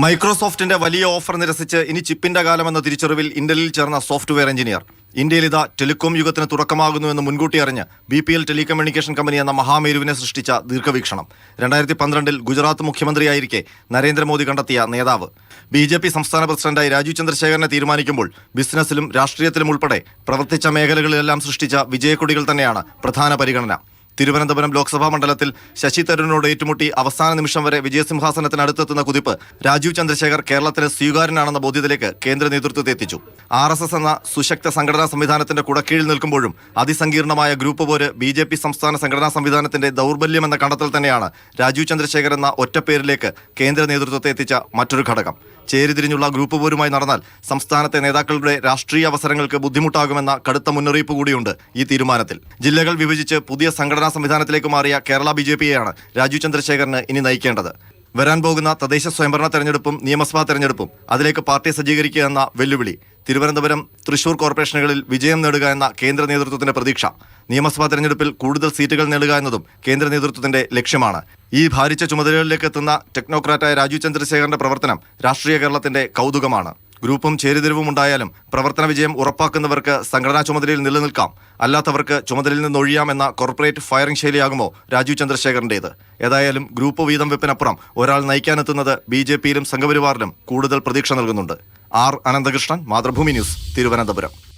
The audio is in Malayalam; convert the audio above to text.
മൈക്രോസോഫ്റ്റിന്റെ വലിയ ഓഫർ നിരസിച്ച് ഇനി ചിപ്പിന്റെ കാലമെന്ന തിരിച്ചറിവിൽ ഇന്റലിൽ ചേർന്ന സോഫ്റ്റ്വെയർ എഞ്ചിനീയർ. ഇന്ത്യയിൽ ഇതാ ടെലികോം യുഗത്തിന് തുടക്കമാകുന്നുവെന്ന് മുൻകൂട്ടി അറിഞ്ഞ് B P L telecommunication company എന്ന മഹാമേരുവിനെ സൃഷ്ടിച്ച ദീർഘവീക്ഷണം. രണ്ടായിരത്തി പന്ത്രണ്ടിൽ ഗുജറാത്ത് മുഖ്യമന്ത്രിയായിരിക്കെ നരേന്ദ്രമോദി കണ്ടെത്തിയ നേതാവ്. ബി ജെ പി സംസ്ഥാന പ്രസിഡന്റായി രാജു ചന്ദ്രശേഖരനെ തീരുമാനിക്കുമ്പോൾ ബിസിനസ്സിലും രാഷ്ട്രീയത്തിലും ഉൾപ്പെടെ പ്രവർത്തിച്ച മേഖലകളിലെല്ലാം സൃഷ്ടിച്ച വിജയക്കൊടികൾ തന്നെയാണ് പ്രധാന പരിഗണന. തിരുവനന്തപുരം ലോക്സഭാ മണ്ഡലത്തിൽ ശശി തരൂരിനോട് ഏറ്റുമുട്ടി അവസാന നിമിഷം വരെ വിജയസിംഹാസനത്തിന് അടുത്തെത്തുന്ന കുതിപ്പ് രാജീവ് ചന്ദ്രശേഖർ കേരളത്തിന് സ്വീകാര്യനാണെന്ന ബോധ്യത്തിലേക്ക് കേന്ദ്ര നേതൃത്വത്തെ എത്തിച്ചു. ആർ എസ് എസ് എന്ന സുശക്ത സംഘടനാ സംവിധാനത്തിന്റെ കുടക്കീഴിൽ നിൽക്കുമ്പോഴും അതിസങ്കീർണമായ ഗ്രൂപ്പ് പോര് ബി ജെ പി സംസ്ഥാന സംഘടനാ സംവിധാനത്തിന്റെ ദൗർബല്യം എന്ന കണ്ടെത്തൽ തന്നെയാണ് രാജീവ് ചന്ദ്രശേഖർ എന്ന ഒറ്റപ്പേരിലേക്ക് കേന്ദ്ര നേതൃത്വത്തെ എത്തിച്ച മറ്റൊരു ഘടകം. ചേരിതിരിഞ്ഞുള്ള ഗ്രൂപ്പ് പോരുമായി നടന്നാൽ സംസ്ഥാനത്തെ നേതാക്കളുടെ രാഷ്ട്രീയ അവസരങ്ങൾക്ക് ബുദ്ധിമുട്ടാകുമെന്ന കടുത്ത മുന്നറിയിപ്പ് കൂടിയുണ്ട് ഈ തീരുമാനത്തിൽ. ജില്ലകൾ വിഭജിച്ച് പുതിയ സംഘടനാ സംവിധാനത്തിലേക്ക് മാറിയ കേരള ബി ജെ പിയെയാണ് രാജീവ് ചന്ദ്രശേഖരന് ഇനി നയിക്കേണ്ടത്. വരാൻ പോകുന്ന തദ്ദേശ സ്വയംഭരണ തെരഞ്ഞെടുപ്പും നിയമസഭാ തെരഞ്ഞെടുപ്പും. അതിലേക്ക് പാർട്ടി സജ്ജീകരിക്കുക എന്ന വെല്ലുവിളി. തിരുവനന്തപുരം തൃശൂർ കോർപ്പറേഷനുകളിൽ വിജയം നേടുക എന്ന കേന്ദ്ര നേതൃത്വത്തിന്റെ പ്രതീക്ഷ. നിയമസഭാ തെരഞ്ഞെടുപ്പിൽ കൂടുതൽ സീറ്റുകൾ നേടുക എന്നതും കേന്ദ്ര നേതൃത്വത്തിന്റെ ലക്ഷ്യമാണ്. ഈ ഭാരിച്ച ചുമതലകളിലേക്ക് എത്തുന്ന ടെക്നോക്രാറ്റായ രാജീവ് ചന്ദ്രശേഖരന്റെ പ്രവർത്തനം രാഷ്ട്രീയ കേരളത്തിന്റെ കൗതുകമാണ്. ഗ്രൂപ്പും ചേരിതിരിവും ഉണ്ടായാലും പ്രവർത്തന വിജയം ഉറപ്പാക്കുന്നവർക്ക് സംഘടനാ ചുമതലയിൽ നിലനിൽക്കാം. അല്ലാത്തവർക്ക് ചുമതലയിൽ നിന്ന് ഒഴിയാമെന്ന കോർപ്പറേറ്റ് ഫയറിംഗ് ശൈലിയാകുമോ രാജീവ് ചന്ദ്രശേഖരന്റേത്. ഏതായാലും ഗ്രൂപ്പ് വീതം വെപ്പിനപ്പുറം ഒരാൾ നയിക്കാനെത്തുന്നത് ബി ജെ പിയിലും സംഘപരിവാറിലും കൂടുതൽ പ്രതീക്ഷ നൽകുന്നുണ്ട്. R Ananthakrishnan Mathrubhumi news Thiruvananthapuram.